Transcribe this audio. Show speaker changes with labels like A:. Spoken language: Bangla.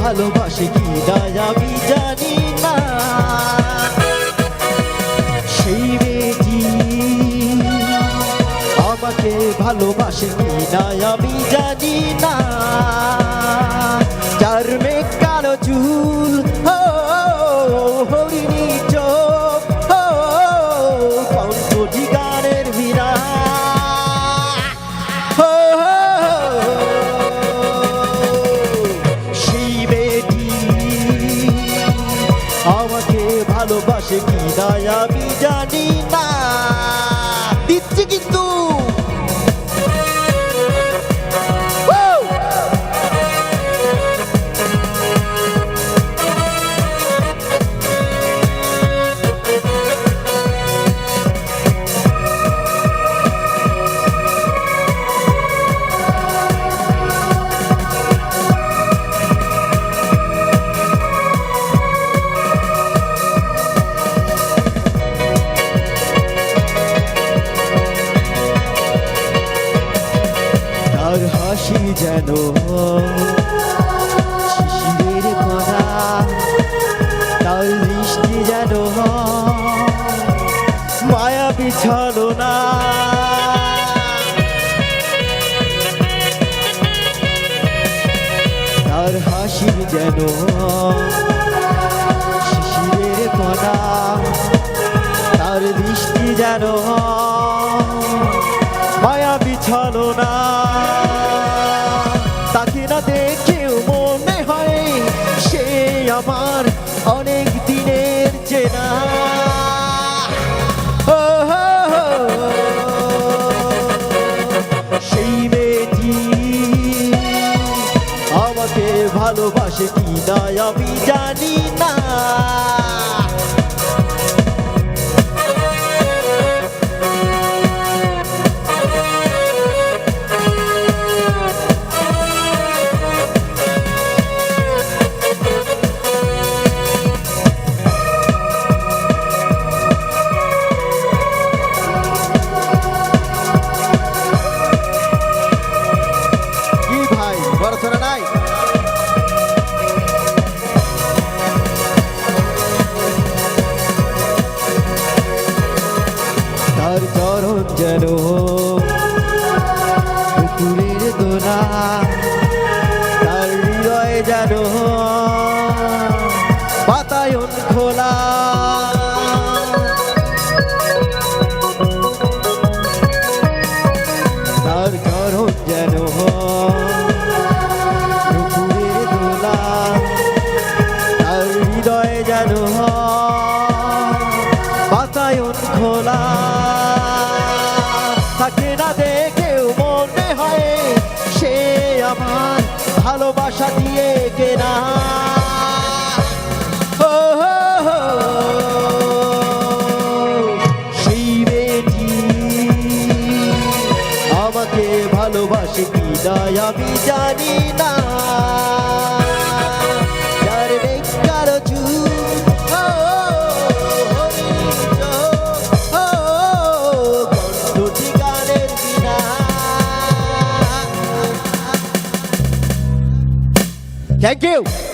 A: ভালোবাসে কি দায় আমি জানি না। সেই মেয়েটি আমাকে ভালোবাসে কি দায় আমি জানি না। ভালোবাসে কি না আমি জানি না। তার হাসি যেন শিশিরের কণা তার দৃষ্টি যেন মায়া বিছালো না তার হাসি যেন শিশিরের কণা তার দৃষ্টি যেন আমাকে ভালোবাসে কি না আমি জানি না। ভাই তার চরণ যেন পুকুরের দোলা তার হৃদয় যেন আমাকে ভালোবাসে কি না আমি জানি না। Thank you.